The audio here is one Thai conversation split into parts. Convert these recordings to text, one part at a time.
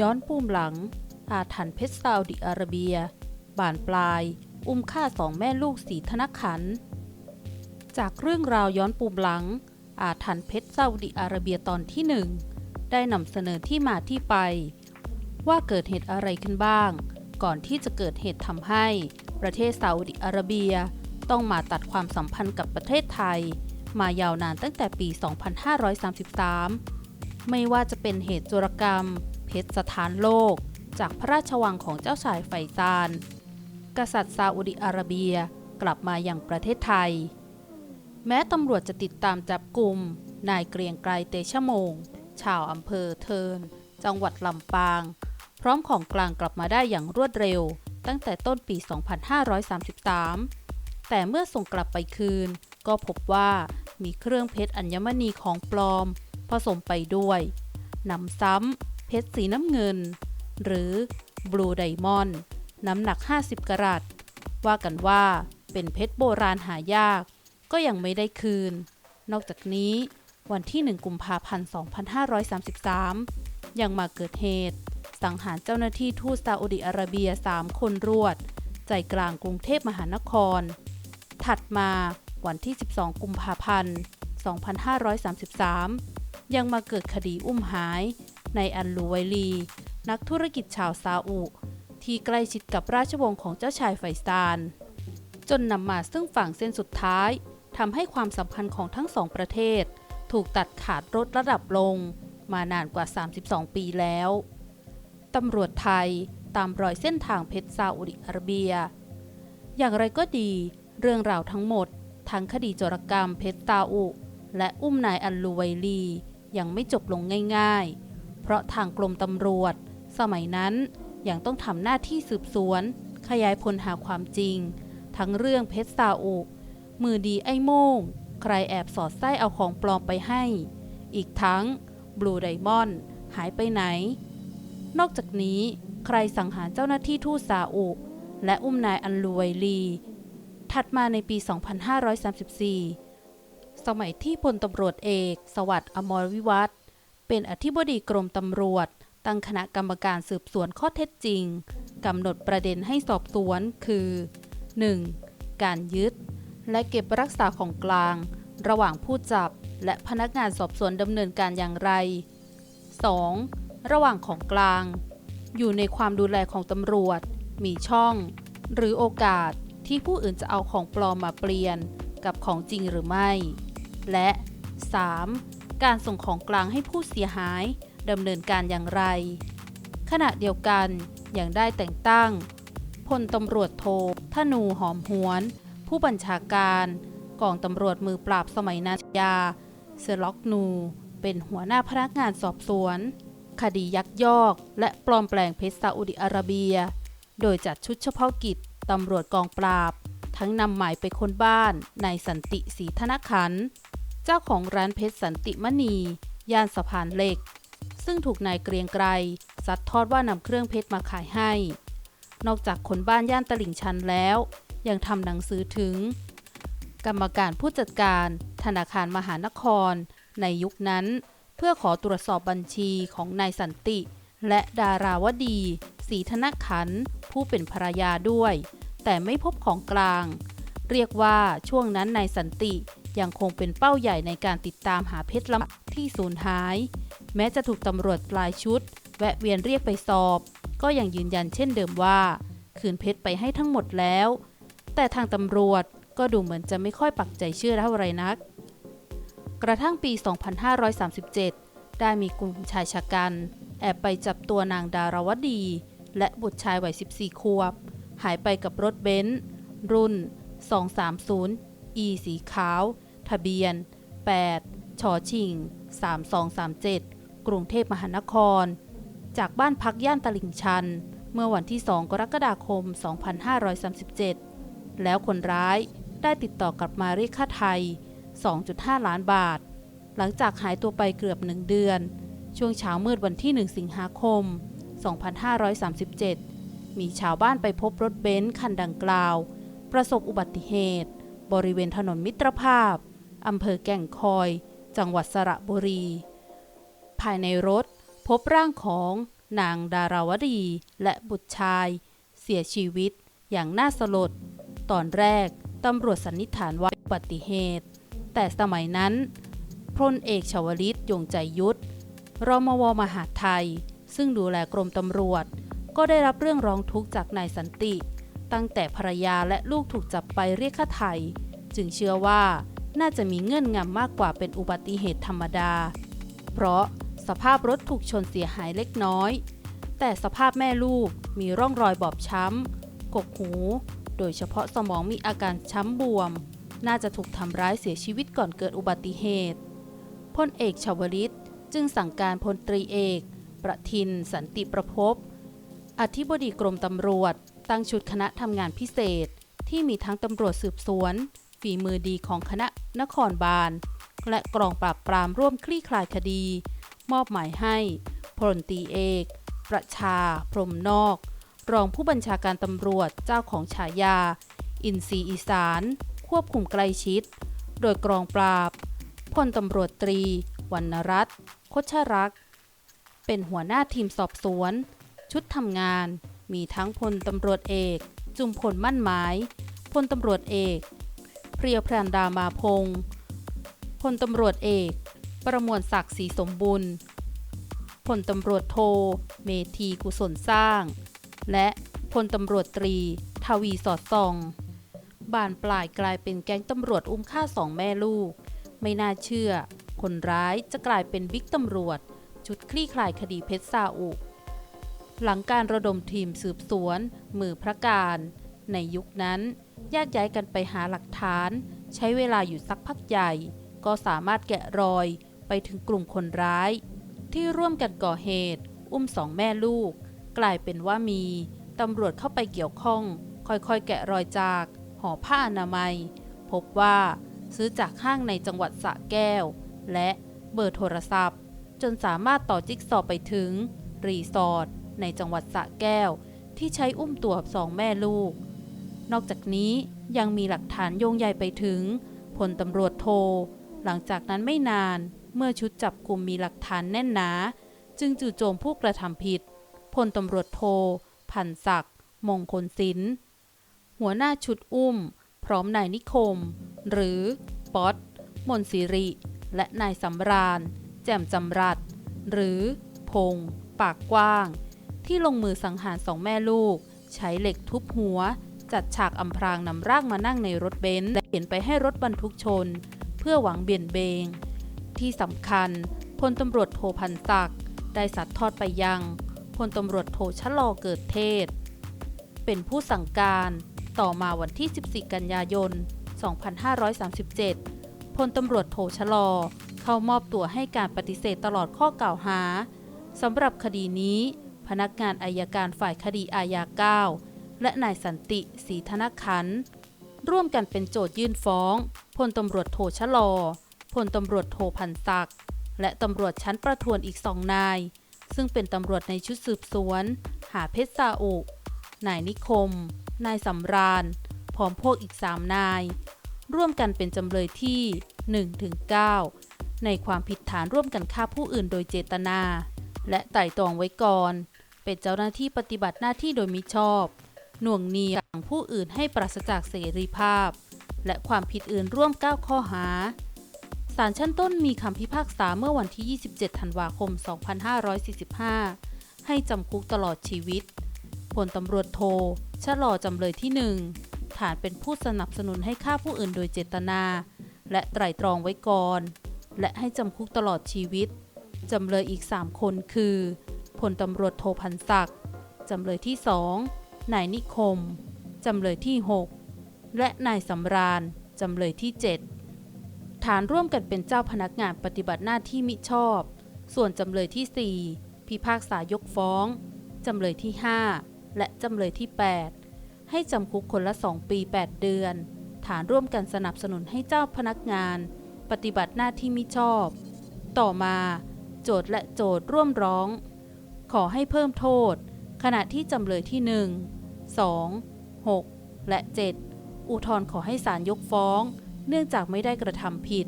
ย้อนปูมหลัง อาถรรพ์เพชรซาอุดิอาระเบีย บานปลาย อุ้มฆ่าสองแม่ลูกสีธนขัน จากเรื่องราวย้อนปูมหลัง อาถรรพ์เพชรซาอุดิอาระเบียตอนที่หนึ่งได้นำเสนอที่มาที่ไป ว่าเกิดเหตุอะไรขึ้นบ้าง ก่อนที่จะเกิดเหตุทำให้ประเทศซาอุดิอาระเบียต้องมาตัดความสัมพันธ์กับประเทศไทย มายาวนานตั้งแต่ปี 2533 ไม่ว่าจะเป็นเหตุโจรกรรม ชรสถานโลก จากพระราชวังของเจ้าชายไฟซาน กษัตริย์ซาอุดิอาระเบียกลับมาอย่างประเทศไทย แม้ตำรวจจะติดตามจับกลุ่มนายเกรียงไกรเตชะโมง ชาวอำเภอเทิน จังหวัดลำปาง พร้อมของกลางกลับมาได้อย่างรวดเร็ว ตั้งแต่ต้นปี 2533 แต่เมื่อส่งกลับไปคืน ก็พบว่ามีเครื่องเพชรอัญมณีของปลอม ผสมไปด้วยนำซ้ำ เพชรสีน้ำเงิน หรือบลูไดมอนด์น้ำหนัก 50 กรัต ว่ากันว่าเป็นเพชรโบราณหายาก ก็ยังไม่ได้คืน นอกจากนี้ วันที่ 1 กุมภาพันธ์ 2533 ยังมาเกิดเหตุ สังหารเจ้าหน้าที่ทูตซาอุดิอาระเบีย 3 คนรวด ใจกลางกรุงเทพมหานคร ถัดมาวันที่ 12 กุมภาพันธ์ 2533 ยังมาเกิดคดีอุ้มหาย ในอันลูไวลี นักธุรกิจชาวซาอุ ที่ใกล้ชิดกับราชวงศ์ของเจ้าชายไฟซาน จนนำมาซึ่งฝั่งเส้นสุดท้ายทำให้ความสัมพันธ์ของทั้งสองประเทศ ถูกตัดขาดลดระดับลง มานานกว่า 32 ปีแล้วตำรวจไทยตามรอยเส้นทางเพชรซาอุดิอาระเบีย อย่างไรก็ดี เรื่องราวทั้งหมด ทั้งคดีโจรกรรมเพชรตาอุ และอุ้มนายอัลลูไวลี ยังไม่จบลงง่าย ๆ เพราะทางกรมตำรวจ สมัยนั้นยังต้องทำหน้าที่สืบสวน ขยายผลหาความจริง ทั้งเรื่องเพชรซาอุมือดีไอ้โม่ง ใครแอบสอดไส้เอาของปลอมไปให้ อีกทั้งบลูไดมอนด์หายไปไหน นอกจากนี้ใครสังหารเจ้าหน้าที่ทูตซาอุ และอุ้มนายอันลูไวลี ถัดมาในปี 2534 สมัยที่พลตำรวจเอก สวัสดิ์อมรวิวัฒน์ เป็นอธิบดีกรมตำรวจ ตั้งคณะกรรมการสืบสวนข้อเท็จจริงกำหนดประเด็นให้สอบสวนคือ 1. การยึด และเก็บรักษาของกลาง ระหว่างผู้จับ และพนักงานสอบสวนดำเนินการอย่างไร 2. ระหว่างของกลาง อยู่ในความดูแลของตำรวจ มีช่อง หรือโอกาสที่ผู้อื่นจะเอาของปลอมมาเปลี่ยนกับของจริงหรือไม่ และ 3. การส่งของกลางให้ผู้เสียหายดำเนินการอย่างไร ขณะเดียวกันยังได้แต่งตั้งพลตำรวจโทธนูหอมหวน ผู้บัญชาการกองตำรวจมือปราบสมัยนาชยาเซล็อกนู เป็นหัวหน้าพนักงานสอบสวน คดียักยอก และปลอมแปลงเพชรซาอุดิอาระเบีย โดยจัดชุดเฉพาะกิจตำรวจกองปราบ ทั้งนำหมายไปค้นบ้านนายสันติศรีธนขันธ์ เจ้าของร้านเพชรสันติมณี ย่านสะพานเหล็ก ซึ่งถูกนายเกรียงไกรซัดทอดว่านำเครื่องเพชรมาขายให้ นอกจากคนบ้านย่านตลิ่งชันแล้ว ยังทำหนังสือถึง กรรมการผู้จัดการธนาคารมหานคร ในยุคนั้น เพื่อขอตรวจสอบบัญชีของนายสันติ และดาราวดีศรีธนขันผู้เป็นภรรยาด้วย แต่ไม่พบของกลาง เรียกว่าช่วงนั้นนายสันติ ยังคงเป็นเป้าใหญ่ในการติดตามหาเพชรลำที่สูญหาย แม้จะถูกตำรวจหลายชุด แวะเวียนเรียกไปสอบ ก็ยังยืนยันเช่นเดิมว่า คืนเพชรไปให้ทั้งหมดแล้ว แต่ทางตำรวจก็ดูเหมือนจะไม่ค่อยปักใจเชื่อเท่าไรนัก กระทั่งปี 2537 ได้มีกลุ่มชายชะกัน แอบไปจับตัวนางดาราวดี และบุตรชายวัย 14ควบ หายไปกับรถเบนซ์รุ่น 230 E สีขาว ทะเบียน 8 ชอชิง 3237 กรุงเทพมหานคร จากบ้านพักย่านตลิ่งชัน เมื่อวันที่ 2 กรกฎาคม 2537 แล้วคนร้ายได้ติดต่อกลับมาเรียกค่าไทย 2.5 ล้านบาท หลังจากหายตัวไปเกือบหนึ่งเดือน ช่วงเช้ามืดวันที่ 1 สิงหาคม 2537มีชาวบ้านไปพบรถเบนซ์คันดังกล่าว ประสบอุบัติเหตุ บริเวณถนนมิตรภาพ อำเภอแก่งคอย จังหวัดสระบุรี ภายในรถพบร่างของนางดาราวดีและบุตรชาย เสียชีวิตอย่างน่าสลด ตอนแรกตำรวจสันนิษฐานว่าอุบัติเหตุ แต่สมัยนั้นพลเอกชวลิตยงใจยุทธรมวมหาไทย ซึ่งดูแลกรมตำรวจ ก็ได้รับเรื่องร้องทุกข์จากนายสันติ ตั้งแต่ภรรยาและลูกถูกจับไปเรียกค่าไถ่จึงเชื่อว่า น่าจะมีเงื่อนงำมากกว่าเป็นอุบัติเหตุธรรมดา เพราะสภาพรถถูกชนเสียหายเล็กน้อย แต่สภาพแม่ลูกมีร่องรอยบอบช้ำ กกหู โดยเฉพาะสมองมีอาการช้ำบวม น่าจะถูกทำร้ายเสียชีวิตก่อนเกิดอุบัติเหตุพลเอกชวลิตจึงสั่งการพลตรีเอก ประทิน สันติประพบอธิบดีกรมตำรวจ ตั้งชุดคณะทำงานพิเศษที่มีทั้งตำรวจสืบสวน ฝีมือดีของคณะนครบาล และกองปราบปรามร่วมคลี่คลายคดี มอบหมายให้พลตีเอก ประชา พรหมนอก รองผู้บัญชาการตำรวจเจ้าของฉายา อินซีอีสาน ควบคุมใกล้ชิด โดยกองปราบพลตำรวจตรี วรรณรัตน์คชรักษ์เป็นหัวหน้าทีมสอบสวน ชุดทำงาน มีทั้งพลตำรวจเอก จุมพลมั่นหมายพลตำรวจเอก เพียวพรันดามาพงศ์พลตำรวจเอก ประมวลศักดิ์ศรีสมบุญพลตำรวจโท เมธีกุศลสร้าง และพลตำรวจตรี ทวีสอดส่อง บานปลายกลายเป็นแก๊งตำรวจอุ้มฆ่าสองแม่ลูก ไม่น่าเชื่อ คนร้ายจะกลายเป็นบิ๊กตำรวจ ชุดคลี่คลายคดีเพชรซาอุ หลังการระดมทีมสืบสวน มือพระการ ในยุคนั้น แยกย้ายกันไปหาหลักฐาน ใช้เวลาอยู่สักพักใหญ่ ก็สามารถแกะรอยไปถึงกลุ่มคนร้าย ที่ร่วมกันก่อเหตุ อุ้มสองแม่ลูก กลายเป็นว่ามีตำรวจเข้าไปเกี่ยวข้อง ค่อยๆ แกะรอยจากห่อผ้าอนามัย พบว่าซื้อจากห้างในจังหวัดสระแก้ว และเบอร์โทรศัพท์ จนสามารถต่อจิ๊กซอว์ไปถึง รีสอร์ทในจังหวัดสระแก้ว ที่ใช้อุ้มตัวสองแม่ลูก นอกจากนี้ยังมีหลักฐานโยงใยไปถึงพลตำรวจโท หลังจากนั้นไม่นานเมื่อชุดจับกลุ่มมีหลักฐานแน่นหนา จึงจู่โจมผู้กระทำผิดพลตำรวจโทพันศักดิ์มงคลศิลป์หัวหน้าชุดอุ้ม พร้อมนายนิคม หรือป๊อตมนศิริ และนายสำราญ แจ่มจำรัด หรือ พง ปากกว้าง ที่ลงมือสังหารสองแม่ลูก ใช้เหล็กทุบหัว จัดฉากอำพรางนำร่างมานั่งในรถเบนซ์และเข็นไปให้รถบรรทุกชน เพื่อหวังเบี่ยนเบง ที่สำคัญพลตำรวจโทพันศักดิ์ได้สัดทอดไปยังพลตำรวจโทชะลอเกิดเทศ เป็นผู้สั่งการต่อมาวันที่ 14 กันยายน 2537 พลตำรวจโทชะลอ เข้ามอบตัวให้การปฏิเสธตลอดข้อกล่าวหาสำหรับคดีนี้ พนักงานอายการฝ่ายคดีอาญา9 และนายสันติศรีธนขัน ร่วมกันเป็นโจทยื่นฟ้อง พลตำรวจโทชะลอ พลตำรวจโทพันศักดิ์และตำรวจชั้นประทวนอีกสองนาย ซึ่งเป็นตำรวจในชุดสืบสวน หาเพชรซาอุนายนิคม นายสำราญ พร้อมพวกอีกสามนาย ร่วมกันเป็นจำเลยที่ 1-9 ในความผิดฐานร่วมกันฆ่าผู้อื่นโดยเจตนา และไต่ตรองไว้ก่อน เป็นเจ้าหน้าที่ปฏิบัติหน้าที่โดยมิชอบ หน่วงเหนี่ยวผู้อื่นให้ปราศจากเสรีภาพ และความผิดอื่นร่วม 9 ข้อหาศาลชั้นต้นมีคำพิพากษาเมื่อวันที่ 27 ธันวาคม 2545 ให้จำคุกตลอดชีวิตพลตำรวจโทชะลอจำเลยที่ 1 ฐานเป็นผู้สนับสนุนให้ฆ่าผู้อื่นโดยเจตนา และไตร่ตรองไว้ก่อน และให้จำคุกตลอดชีวิต จำเลยอีก 3 คนคือพลตำรวจโทพันศักดิ์จำเลยที่ 2 นายนิคม จำเลยที่ 6 และนายสำราญ จำเลยที่ 7 ฐานร่วมกันเป็นเจ้าพนักงานปฏิบัติหน้าที่มิชอบ ส่วนจำเลยที่ 4 พิพากษายกฟ้อง จำเลยที่ 5 และจำเลยที่ 8 ให้จำคุกคนละ 2 ปี 8 เดือน ฐานร่วมกันสนับสนุนให้เจ้าพนักงาน ปฏิบัติหน้าที่มิชอบ ต่อมาโจทและโจทร่วมร้อง ขอให้เพิ่มโทษ ขณะที่จำเลยที่1 2 6 และ 7 อุทธรณ์ขอให้ศาลยกฟ้อง เนื่องจากไม่ได้กระทำผิด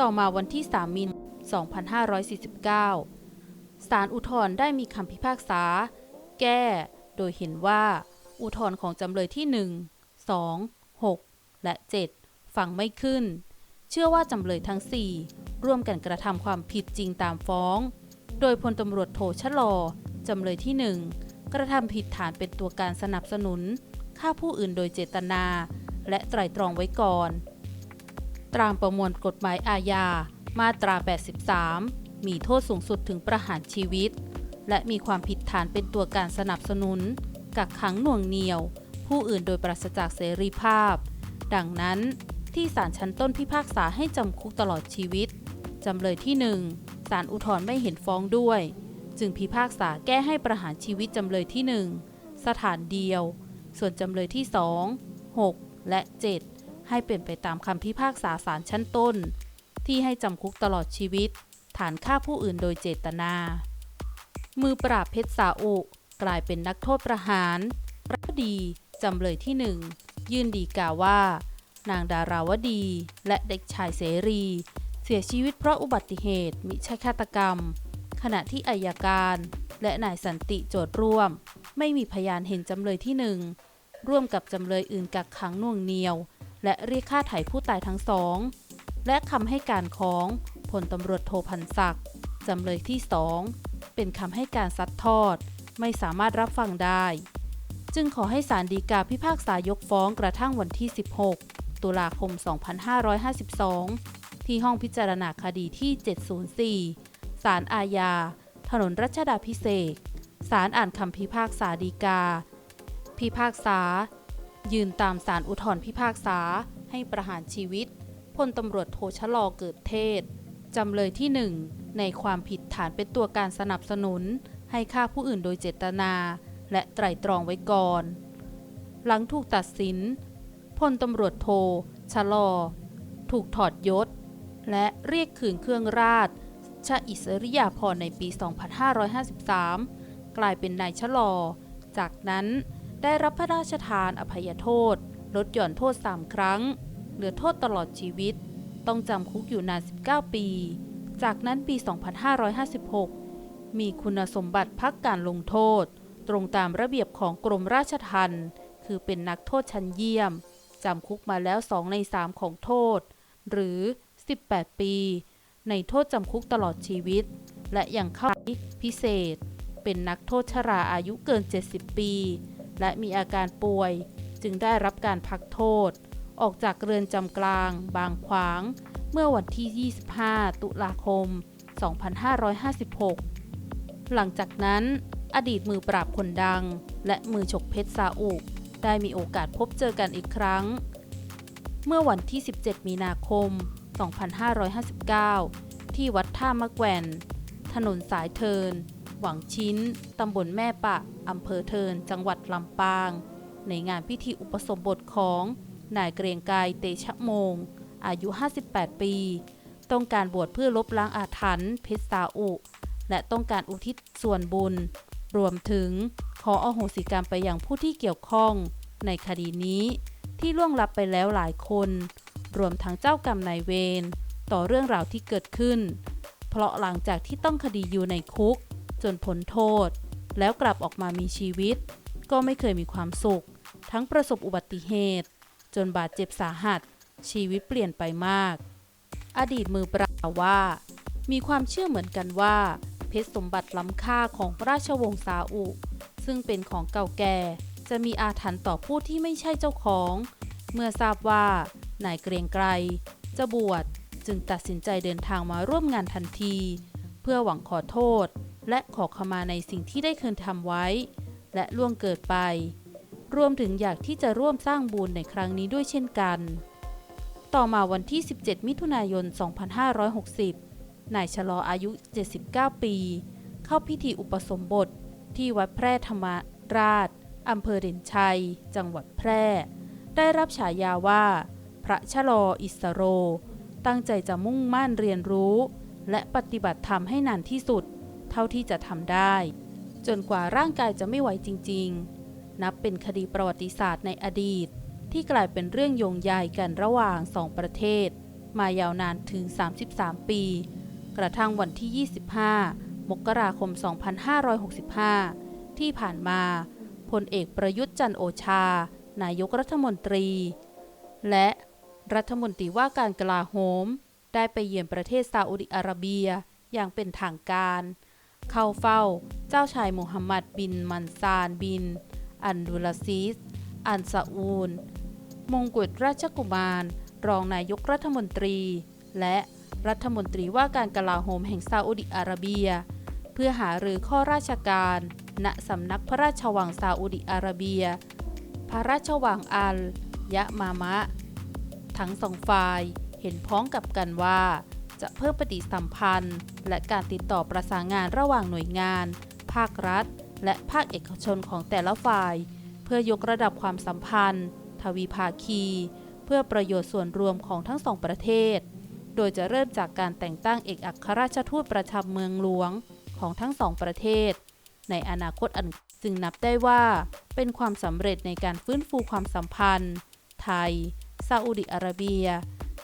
ต่อมาวันที่ 3 มีนาคม2549 ศาลอุทธรณ์ได้มีคำพิพากษา แก้ โดยเห็นว่า อุทธรณ์ของจำเลยที่ 1 2 6 และ 7 ฟังไม่ขึ้น เชื่อว่าจำเลยทั้ง 4 ร่วมกันกระทำความผิดจริงตามฟ้อง โดยพลตำรวจโทชะลอจำเลยที่ 1 กระทำผิดฐานเป็นตัวการสนับสนุนฆ่าผู้อื่นโดยเจตนา และไตร่ตรองไว้ก่อน ตามประมวลกฎหมายอาญา มาตรา 83 มีโทษสูงสุดถึงประหารชีวิต และมีความผิดฐานเป็นตัวการสนับสนุน กักขังหน่วงเหนี่ยว ผู้อื่นโดยปราศจากเสรีภาพ ดังนั้นที่ศาลชั้นต้นพิพากษาให้จำคุกตลอดชีวิต จำเลยที่ 1ศาลอุทธรณ์ไม่เห็นฟ้องด้วย จึงพิพากษาแก้ให้ประหารชีวิตจำเลยที่ 1 สถานเดียว ส่วนจำเลยที่ 2 6 และ 7 ให้เป็นไปตามคำพิพากษาศาลชั้นต้น ที่ให้จำคุกตลอดชีวิต ฐานฆ่าผู้อื่นโดยเจตนา มือปราบเพชรสาอุกลายเป็นนักโทษประหารรักดีจำเลยที่หนึ่งยื่นดีกาว่า นางดาราวดีและเด็กชายเสรี เสียชีวิตเพราะอุบัติเหตุมิใช่ฆาตกรรม ขณะที่อายการ และนายสันติโจทย์ร่วม ไม่มีพยานเห็นจำเลยที่หนึ่งร่วมกับจำเลยอื่นกักขังน่วงเหนียว และเรียกค่าไถ่ผู้ตายทั้งสอง และคำให้การของพลตำรวจโทพันศักดิ์จำเลยที่สองเป็นคำให้การซัดทอด ไม่สามารถรับฟังได้ จึงขอให้ศาลฎีกาพิพากษายกฟ้องกระทั่งวันที่ 16 ตุลาคม 2552 ที่ห้องพิจารณาคดีที่ 704 ศาลอาญา ถนนรัชดาพิเศษศาลอ่านคำพิพากษาฎีกา พิพากษา ยืนตามศาลอุทธรพิพากษาให้ประหารชีวิตพลตำรวจโทชะลอเกิดเทศ จำเลยที่1ในความผิดฐานเป็นตัวการสนับสนุน ให้ฆ่าผู้อื่นโดยเจตนา และไตร่ตรองไว้ก่อน หลังถูกตัดสินพลตำรวจโทชะลอ ถูกถอดยศ และเรียกคืนเครื่องราช ชาอิสริยาภรณ์ในปี 2553 กลายเป็นนายชะลอ จากนั้นได้รับพระราชทานอภัยโทษ ลดหย่อนโทษ 3 ครั้ง เหลือโทษตลอดชีวิต ต้องจำคุกอยู่นาน 19 ปี จากนั้นปี 2556 มีคุณสมบัติพักการลงโทษ ตรงตามระเบียบของกรมราชทัณฑ์คือเป็นนักโทษชั้นเยี่ยม จำคุกมาแล้ว 2 ใน 3 ของโทษ หรือ 18 ปี ในโทษจำคุกตลอดชีวิต และยังเข้าพิเศษ เป็นนักโทษชราอายุเกิน 70 ปี และมีอาการป่วย จึงได้รับการพักโทษ ออกจากเรือนจำกลาง บางขวาง เมื่อวันที่ 25 ตุลาคม 2556 หลังจากนั้น อดีตมือปราบคนดัง และมือฉกเพชรซาอุได้มีโอกาสพบเจอกันอีกครั้ง เมื่อวันที่ 17 มีนาคม 2559 ที่วัดท่ามะแกวนถนนสายเทิน หวังชิ้น ตำบลแม่ปะ อำเภอเทิน จังหวัดลำปาง ในงานพิธีอุปสมบทของนายเกรียงไกรเตชะมง อายุ 58 ปี ต้องการบวชเพื่อลบล้างอาถรรพ์เพชรซาอุ และต้องการอุทิศส่วนบุญ รวมถึงขออโหสิกรรมไปยังผู้ที่เกี่ยวข้อง ในคดีนี้ที่ล่วงลับไปแล้วหลายคน รวมทั้งเจ้ากรรมนายเวรต่อเรื่องราวที่เกิดขึ้น เพราะหลังจากที่ต้องคดีอยู่ในคุก จนพ้นโทษ แล้วกลับออกมามีชีวิต ก็ไม่เคยมีความสุข ทั้งประสบอุบัติเหตุ จนบาดเจ็บสาหัส ชีวิตเปลี่ยนไปมาก อดีตมือปราว่า มีความเชื่อเหมือนกันว่า เพชรสมบัติล้ำค่าของราชวงศ์ซาอุ ซึ่งเป็นของเก่าแก่จะมีอาถรรพ์ต่อผู้ที่ไม่ใช่เจ้าของ เมื่อทราบว่า นายเกรียงไกรจะบวชจึงตัดสินใจเดินทางมาร่วมงานทันที เพื่อหวังขอโทษ และขอขมาในสิ่งที่ได้เคยทำไว้ และล่วงเกิดไป รวมถึงอยากที่จะร่วมสร้างบุญในครั้งนี้ด้วยเช่นกัน ต่อมาวันที่ 17 มิถุนายน 2560 นายชะลออายุ 79 ปี เข้าพิธีอุปสมบทที่วัดแพร่ธรรมราชอำเภอเด่นชัย จังหวัดแพร่ ได้รับฉายาว่า พระชะลออิสโร ตั้งใจจะมุ่งมั่นเรียนรู้ และปฏิบัติธรรมให้นานที่สุด เท่าที่จะทำได้ จนกว่าร่างกายจะไม่ไหวจริง ๆ นับเป็นคดีประวัติศาสตร์ในอดีต ที่กลายเป็นเรื่องโยงใยกันระหว่างสองประเทศ มายาวนานถึง 33 ปี กระทั่งวันที่ 25 มกราคม 2565 ที่ผ่านมาพลเอกประยุทธ์จันโอชา นายกรัฐมนตรี และ รัฐมนตรีว่าการกลาโหม ได้ไปเยือนประเทศซาอุดิอาระเบียอย่างเป็นทางการ เข้าเฝ้าเจ้าชายโมฮัมหมัดบินมันซานบิน อันดุลซิสอันซาอูน มงกุฎราชกุมาร รองนายกรัฐมนตรี และรัฐมนตรีว่าการกลาโหมแห่งซาอุดิอาระเบีย เพื่อหารือข้อราชการ ณสำนักพระราชวังซาอุดิอาระเบีย พระราชวังอัลยะมามะ ทั้งสองฝ่ายเห็นพ้องกับกันว่า จะเพิ่มปฏิสัมพันธ์ และการติดต่อประสานงานระหว่างหน่วยงาน ภาครัฐ และภาคเอกชนของแต่ละฝ่าย เพื่อยกระดับความสัมพันธ์ ทวีภาคี เพื่อประโยชน์ส่วนรวมของทั้งสองประเทศ โดยจะเริ่มจากการแต่งตั้งเอกอัครราชทูตประจำเมืองหลวงของทั้งสองประเทศ ในอนาคตอันจึงนับได้ว่า เป็นความสำเร็จในการฟื้นฟูความสัมพันธ์ ไทย ซาอุดิอาระเบีย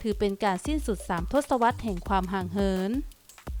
ถือเป็นการสิ้นสุดสามทศวรรษแห่งความห่างเหิน